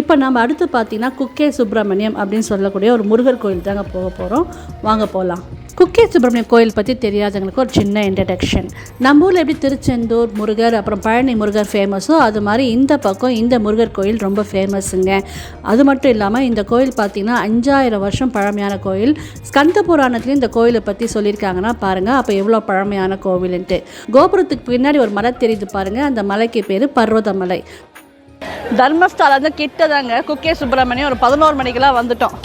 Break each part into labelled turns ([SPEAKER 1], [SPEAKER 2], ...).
[SPEAKER 1] இப்போ நம்ம அடுத்து பார்த்தீங்கன்னா குக்கே சுப்பிரமணியம் அப்படின்னு சொல்லக்கூடிய ஒரு முருகர் கோயில் தாங்க போக போகிறோம் வாங்க போகலாம் குக்கே சுப்பிரமணியம் கோயில் பற்றி தெரியாதவங்களுக்கு ஒரு சின்ன இன்ட்ரடக்ஷன் நம்ம ஊரில் எப்படி திருச்செந்தூர் முருகர் அப்புறம் பழனி முருகர் ஃபேமஸோ அது மாதிரி இந்த பக்கம் இந்த முருகர் கோயில் ரொம்ப ஃபேமஸுங்க அது மட்டும் இல்லாமல் இந்த கோயில் பார்த்திங்கன்னா அஞ்சாயிரம் வருஷம் பழமையான கோயில். ஸ்கந்த புராணத்துலேயும் இந்த கோயிலை பற்றி சொல்லியிருக்காங்கன்னா பாருங்கள் அப்போ எவ்வளோ பழமையான கோவில்ன்ட்டு. கோபுரத்துக்கு பின்னாடி ஒரு மலை தெரியுது பாருங்கள் அந்த மலைக்கு பேர் பர்வதமலை. தர்மஸ்தலம் வந்து கிட்டதாங்க குக்கே சுப்பிரமணியம் ஒரு பதினோரு மணிக்கெல்லாம் வந்துட்டோம்.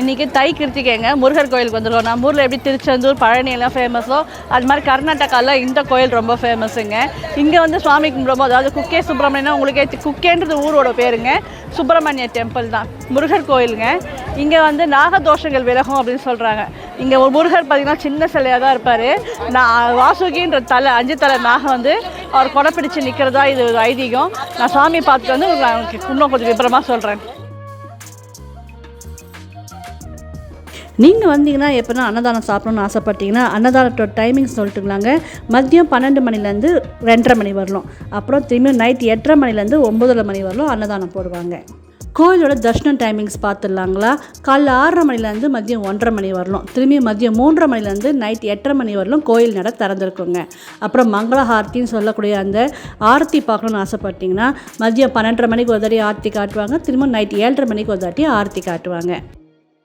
[SPEAKER 1] இன்றைக்கி தை கிருத்திகைங்க முருகர் கோயிலுக்கு வந்துருக்கோம் நம்ம ஊரில் எப்படி திருச்செந்தூர் பழனி எல்லாம் ஃபேமஸோ அது மாதிரி கர்நாடகாவில் இந்த கோயில் ரொம்ப ஃபேமஸுங்க இங்கே வந்து சுவாமி கும்பிடும்போது அதாவது குக்கே சுப்பிரமணியனா உங்களுக்கே குக்கேன்றது ஊரோட பேருங்க. சுப்பிரமணிய டெம்பிள் தான் முருகர் கோயிலுங்க. இங்கே வந்து நாகதோஷங்கள் விலகும் அப்படின்னு சொல்கிறாங்க இங்கே ஒரு முருகர் பார்த்திங்கன்னா சின்ன சிலையாக தான் இருப்பார். நான் வாசுகின்ற தலை அஞ்சு தலை நாகம் வந்து அவர் கொடை பிடிச்சு நிற்கிறதா இது ஒரு ஐதீகம். நான் சாமி பார்த்துட்டு வந்து உங்களுக்கு இன்னும் கொஞ்சம் விபரமாக சொல்கிறேன் நீங்கள் வந்தீங்கன்னா எப்போனா அன்னதானம் சாப்பிடணும்னு ஆசைப்பட்டீங்கன்னா அன்னதானத்தோட டைமிங் சொல்லிட்டுங்களாங்க. மதியம் பன்னெண்டு மணிலேருந்து ரெண்டரை மணி வரலாம். அப்புறம் திரும்பி நைட் எட்டரை மணிலேருந்து ஒம்பதரை மணி வரலாம் அன்னதானம் போடுவாங்க. கோயிலோட தர்ஷனம் டைமிங்ஸ் பார்த்துடலாங்களா காலைல ஆறரை மணிலேருந்து மதியம் ஒன்றரை மணி வரலாம். திரும்பி மதியம் மூன்றரை மணிலேருந்து நைட் எட்டரை மணி வரலும் கோயில் நட திறந்துருக்குங்க. அப்புறம் மங்கள ஆர்த்தின்னு சொல்லக்கூடிய அந்த ஆரத்தி பார்க்கணுன்னு ஆசைப்பட்டிங்கன்னா மதியம் பன்னெண்டரை மணிக்கு ஒரு தாட்டி ஆரத்தி காட்டுவாங்க. திரும்ப நைட் ஏழரை மணிக்கு ஒரு தாட்டி ஆரத்தி காட்டுவாங்க.